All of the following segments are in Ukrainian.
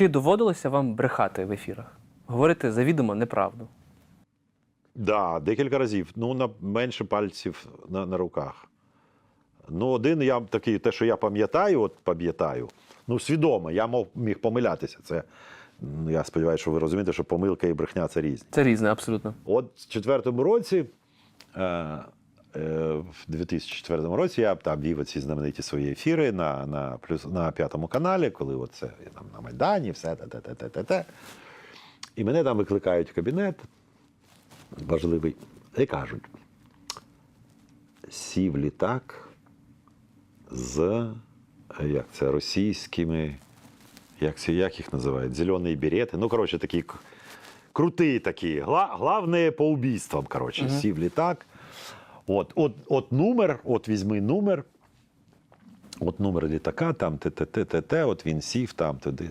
Чи доводилося вам брехати в ефірах? Говорити завідомо неправду? Да, декілька разів. Ну, на менше пальців на, на руках. Ну, один я такий, те, що я пам'ятаю, от пам'ятаю, ну, свідомо, я мог, міг помилятися. Це, ну, я сподіваюся, що ви розумієте, що помилка і брехня це різні. Це різне, абсолютно. От в четвертому році, е, в 2004 році, я там вів ці знамениті свої ефіри на, на, плюс, на п'ятому каналі, коли от це я там на Майдані, все те, те, те, те, те, те. І мене там викликають в кабінет важливий, і кажуть: сів літак з е, як це, російськими, як, це, як їх називають? Зелені берети. Ну, коротше, такі крутий такі. Гла, главне по убійствам, коротше, сів літак. От, от, от номер, от візьми номер. От номер літака, там ТТТТ, от він сів там туди.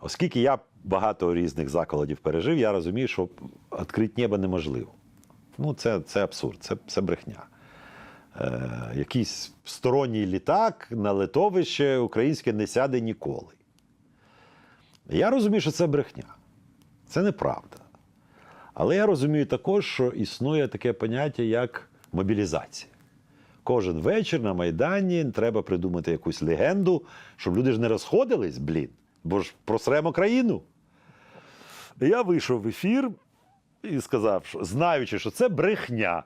Оскільки я багато різних закладів пережив, я розумію, що відкрити небо неможливо. Ну, це, це абсурд, це, це брехня. Е, якийсь сторонній літак на литовище українське не сяде ніколи. Я розумію, що це брехня. Це неправда. Але я розумію також, що існує таке поняття, як мобілізація. Кожен вечір на Майдані треба придумати якусь легенду, щоб люди ж не розходились, блін, бо ж просремо країну. Я вийшов в ефір і сказав, що знаючи, що це брехня.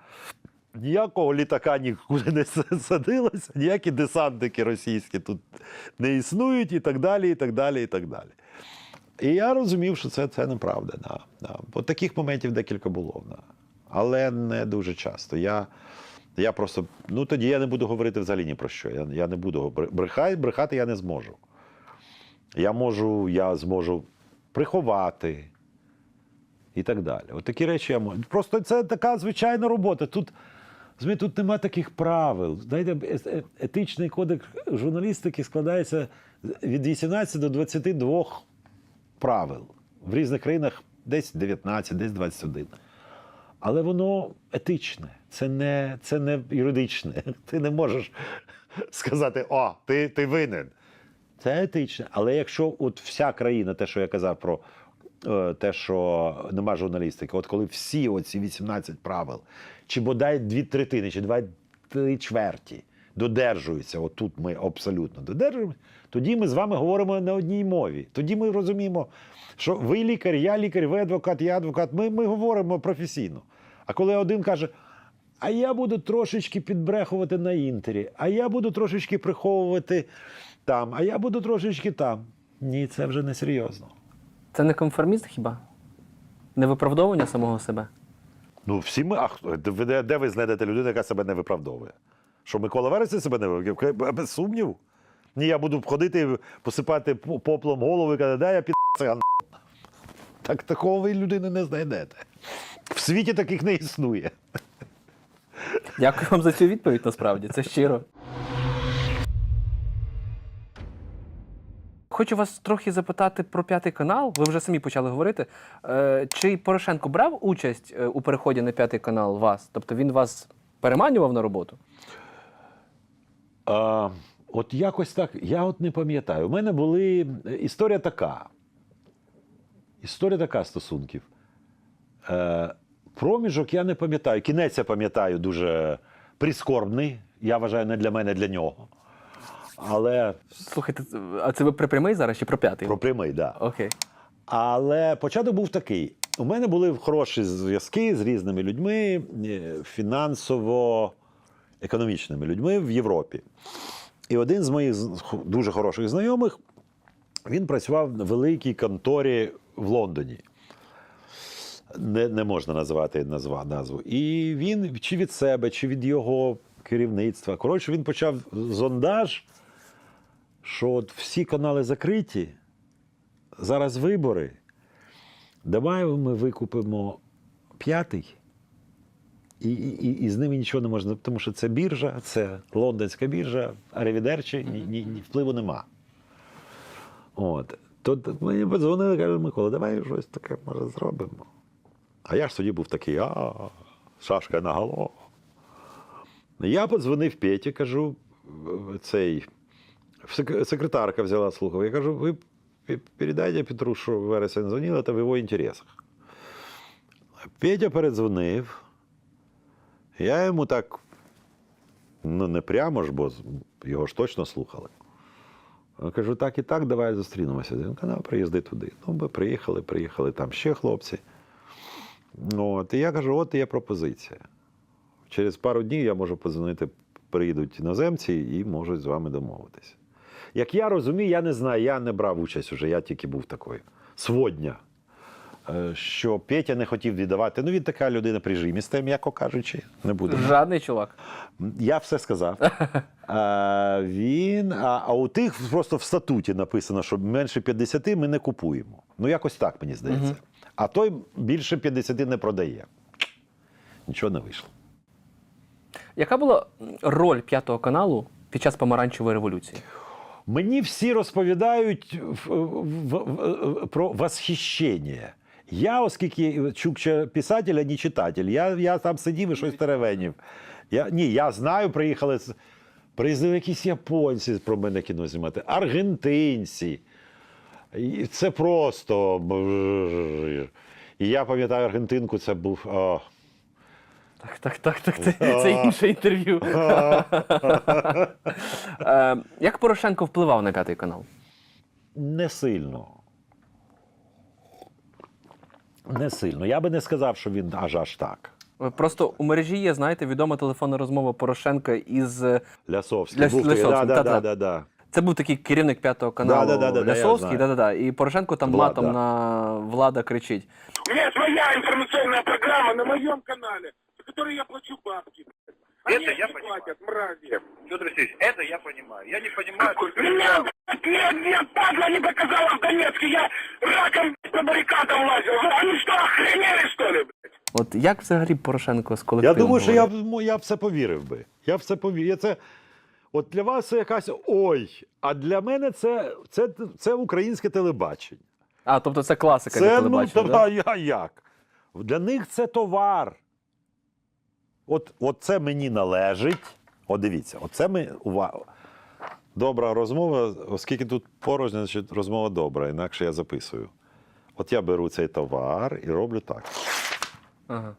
Ніякого літака нікуди не садилося, ніякі десантники російські тут не існують, і так далі, і так далі, і так далі. І я розумів, що це, це неправда. Да, да. От таких моментів декілька було. Да. Але не дуже часто. Я, я просто, ну тоді я не буду говорити взагалі ні про що. Я, я не буду брехати, брехати я не зможу. Я можу, я зможу приховати і так далі. От такі речі я можу. Просто це така звичайна робота. Тут, тут нема таких правил. Знаєте, е- е- етичний кодекс журналістики складається від 18 до 22 правил. В різних країнах десь 19, десь 21. Але воно етичне, це не, це не юридичне. Ти не можеш сказати, о, ти, ти винен. Це етичне. Але якщо от вся країна, те, що я казав про е, те, що нема журналістики, от коли всі оці 18 правил, чи бодай дві третини, чи два три чверті додержуються, от тут ми абсолютно додержуємося, тоді ми з вами говоримо на одній мові. Тоді ми розуміємо, що ви лікар, я лікар, ви адвокат, я адвокат. Ми, ми говоримо професійно. А коли один каже, а я буду трошечки підбрехувати на інтері, а я буду трошечки приховувати там, а я буду трошечки там. Ні, це вже не серйозно. Це не конформізм хіба? Не виправдовування самого себе? Ну, всі ми. А де, де ви знайдете людину, яка себе не виправдовує? Що Микола Вересень себе не виправдовує? Без сумніву. Ні, я буду ходити, посипати поплом голову і казати, да, я під циган. Так такого ви людини не знайдете. В світі таких не існує. Дякую вам за цю відповідь, насправді. Це щиро. Хочу вас трохи запитати про п'ятий канал. Ви вже самі почали говорити. Е, Чи Порошенко брав участь е, у переході на п'ятий канал вас? Тобто він вас переманював на роботу? А, от якось так, я от не пам'ятаю. У мене були історія така. Історія така стосунків. Е, проміжок я не пам'ятаю. Кінець я пам'ятаю дуже прискорбний. Я вважаю, не для мене, для нього. Але Слухайте, а це ви про прямий зараз чи про п'ятий? про прямий, так. Да. Окей. Але початок був такий: у мене були хороші зв'язки з різними людьми, е, фінансово-економічними людьми в Європі. І один з моїх дуже хороших знайомих він працював в великій конторі в Лондоні. Не, не можна називати назва, назву. І він чи від себе, чи від його керівництва. Коротше, він почав зондаж, що от всі канали закриті, зараз вибори. Давай ми викупимо п'ятий, і, і, і, з ними нічого не можна, тому що це біржа, це лондонська біржа, а ревідерчі ні, ні, ні впливу нема. От. То мені подзвонили, кажуть, Микола, давай щось таке може зробимо. А я ж тоді був такий, а, шашка на голову. Я подзвонив Петі, кажу, цей, секретарка взяла слухав. Я кажу, ви передайте Петру, що вересень дзвонив, це в його інтересах. Петя передзвонив. Я йому так, ну не прямо ж, бо його ж точно слухали. Я кажу, так і так, давай зустрінемося. Він казав, приїзди туди. Ну, ми приїхали, приїхали там ще хлопці. Ну, От, і я кажу, от є пропозиція. Через пару днів я можу подзвонити, приїдуть іноземці і можуть з вами домовитися. Як я розумію, я не знаю, я не брав участь уже, я тільки був такою. Сводня. Е, Що Петя не хотів віддавати. Ну, він така людина прижиміста, м'яко кажучи, не буде. Жадний чувак. Я все сказав. А, він, а, а у тих просто в статуті написано, що менше 50 ми не купуємо. Ну, якось так, мені здається. А той більше 50 не продає. Нічого не вийшло. Яка була роль п'ятого каналу під час помаранчевої революції? Мені всі розповідають в- в- в- про восхищення. Я, оскільки чукча писатель, а не читатель, я, я там сидів і щось теревенів. Я, ні, я знаю, приїхали, приїздили якісь японці про мене кіно знімати, аргентинці. І це просто. І я пам'ятаю Аргентинку, це був. О, Так, так, так, так. Це, це інше інтерв'ю. Е, Як Порошенко впливав на п'ятий канал? Не сильно. Не сильно. Я би не сказав, що він аж аж так. Просто у мережі є, знаєте, відома телефонна розмова Порошенка із. е, Лясовський. Ляс- був да, да, да, да, да. Це був такий керівник п'ятого каналу Да-да-да-да-да, Лясовський, да-да-да. І Порошенко там Влад, матом да. на влада кричить. У меня своя информационная программа на моем канале, за которую я плачу бабки. Они Это я не понимаю. платят, мрази. Федор Алексеевич, это я понимаю. Я не понимаю, только... Нет, нет, падла не доказала в Донецке. Я раком по баррикадам лазил. Они что, охренели, что ли, блядь? От як взагалі Порошенко з Я думаю, що я, говорив? б- мо- я б це повірив би. Я б це повірив. Я Це, от для вас це якась ой. А для мене це, це, це українське телебачення. А, тобто це класика для Це ну, телебачення. та, да? а я як? Для них це товар. От, от це мені належить. От дивіться, оце ми увага. Добра розмова, оскільки тут порожня, значить розмова добра, інакше я записую. От я беру цей товар і роблю так. Ага.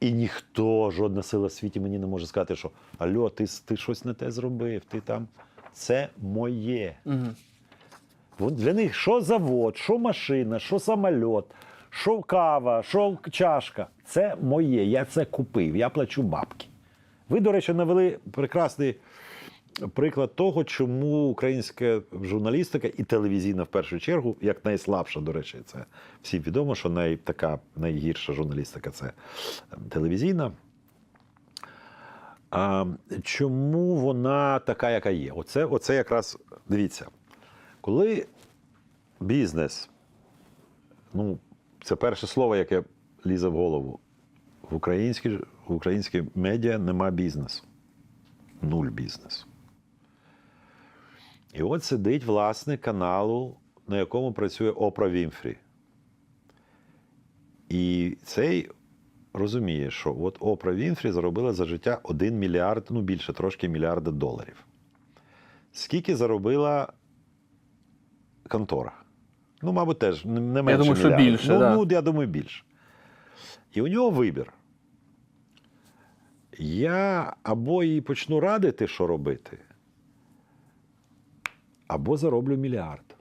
І ніхто, жодна сила в світі мені не може сказати, що Альо, ти, ти щось не те зробив, ти там. Це моє. Угу. Для них що завод, що машина, що самоліт, що кава, що чашка. Це моє. Я це купив, я плачу бабки. Ви, до речі, навели прекрасний приклад того, чому українська журналістика і телевізійна в першу чергу, як найслабша, до речі, це всім відомо, що най, така найгірша журналістика це ем, телевізійна. А, чому вона така, яка є? Оце, оце якраз дивіться. Коли бізнес, ну, це перше слово, яке лізе в голову. В українській, в українській медіа нема бізнесу. Нуль бізнесу. І от сидить власник каналу, на якому працює Опра Вімфрі. І цей розуміє, що от Опра Вінфрі заробила за життя 1 мільярд, ну більше трошки мільярда доларів. Скільки заробила контора? Ну, мабуть, теж не менше. думаю, що більше, Ну, да. ну, я думаю, більше. І у нього вибір. Я або їй почну радити, що робити, або зароблю мільярд.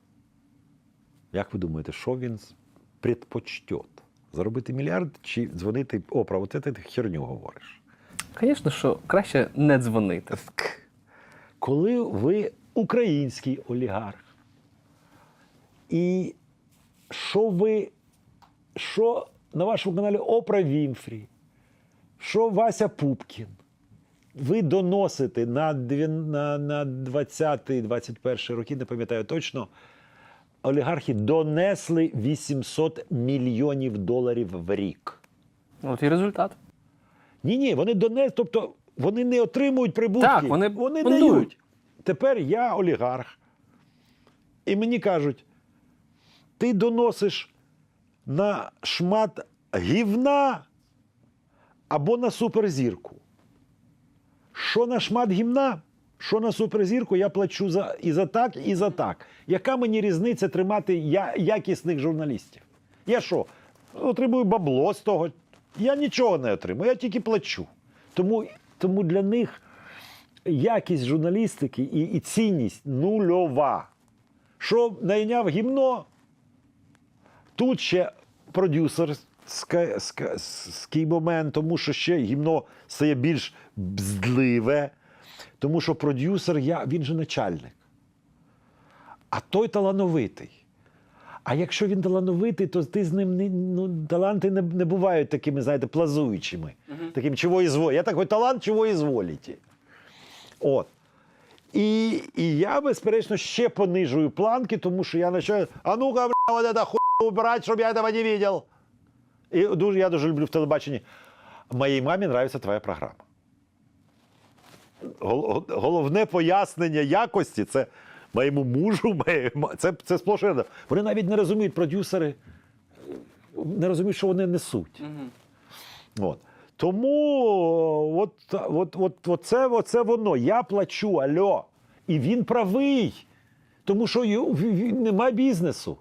Як ви думаєте, що він предпочтет? Заробити мільярд чи дзвонити Опра, оце ти херню говориш. Звісно, що краще не дзвонити. Коли ви український олігарх, і що ви, що на вашому каналі Опра Вімфрі, що Вася Пупкін, ви доносите на, на, на 20-21 роки, не пам'ятаю точно, олігархи донесли 800 мільйонів доларів в рік. От і результат. Ні, ні, вони донес, тобто вони не отримують прибутки. Так, вони вони фондують. дають. Тепер я олігарх. І мені кажуть: ти доносиш на шмат гівна або на суперзірку. Що на шмат гімна? що на суперзірку я плачу за, і за так, і за так. Яка мені різниця тримати я, якісних журналістів? Я що, отримую бабло з того? Я нічого не отримую, я тільки плачу. Тому, тому для них якість журналістики і, і цінність нульова. Що найняв гімно, тут ще продюсерський момент, тому що ще гімно стає більш бздливе, тому що продюсер, я, він же начальник. А той талановитий. А якщо він талановитий, то ти з ним не, ну, таланти не, не бувають такими, знаєте, плазуючими. Таким чого ізволі. Я такий талант, чого ізволіте. От. І, і я, безперечно, ще понижую планки, тому що я починаю, а ну-ка, бля, вот это хуй убирать, щоб я этого не видел. І дуже, я дуже люблю в телебаченні. Моїй мамі нравиться твоя програма. Головне пояснення якості це моєму мужу, моєму, це, це сплош рядом. Вони навіть не розуміють, продюсери не розуміють, що вони несуть. От. Тому от, от, от, от це, оце воно. Я плачу, альо. І він правий. Тому що нема бізнесу.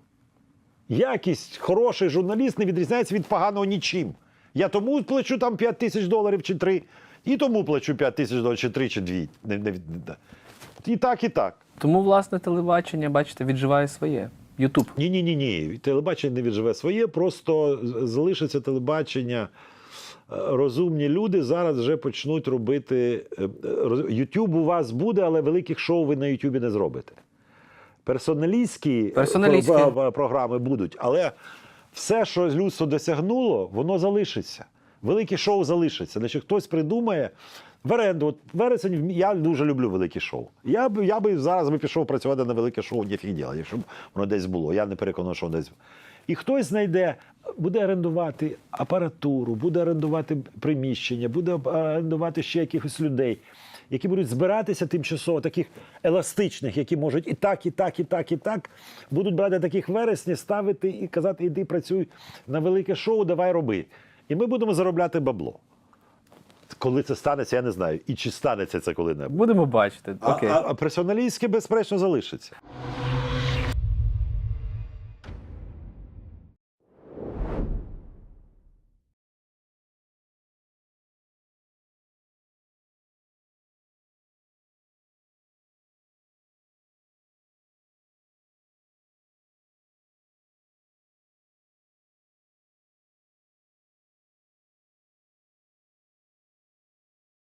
Якість хороший журналіст не відрізняється від поганого нічим. Я тому плачу там 5 тисяч доларів чи 3, і тому плачу 5 тисяч доларів чи 3, чи 2. Не, не, не- і так, і так. Тому, власне, телебачення, бачите, відживає своє. Ютуб. Ні, ні, ні, ні. Телебачення не відживе своє, просто залишиться телебачення. Е, Розумні люди зараз вже почнуть робити. е, е, Ютуб у вас буде, але великих шоу ви на Ютубі не зробите. Персоналістські, Персоналістські. про- про- програми будуть, але все, що людство досягнуло, воно залишиться. Велике шоу залишиться. Значить, хтось придумає. В оренду, от вересень, я дуже люблю велике шоу. Я б я би зараз би пішов працювати на велике шоу, ніфіг діла, якщо б воно десь було. Я не переконаний, що воно десь. І хтось знайде, буде орендувати апаратуру, буде орендувати приміщення, буде орендувати ще якихось людей, які будуть збиратися тимчасово, таких еластичних, які можуть і так, і так, і так, і так, будуть брати таких вересні, ставити і казати, іди працюй на велике шоу, давай роби. І ми будемо заробляти бабло. Коли це станеться, я не знаю. І чи станеться це коли-небудь. Будемо бачити. А, Окей. а, а персоналістське, безперечно, залишиться.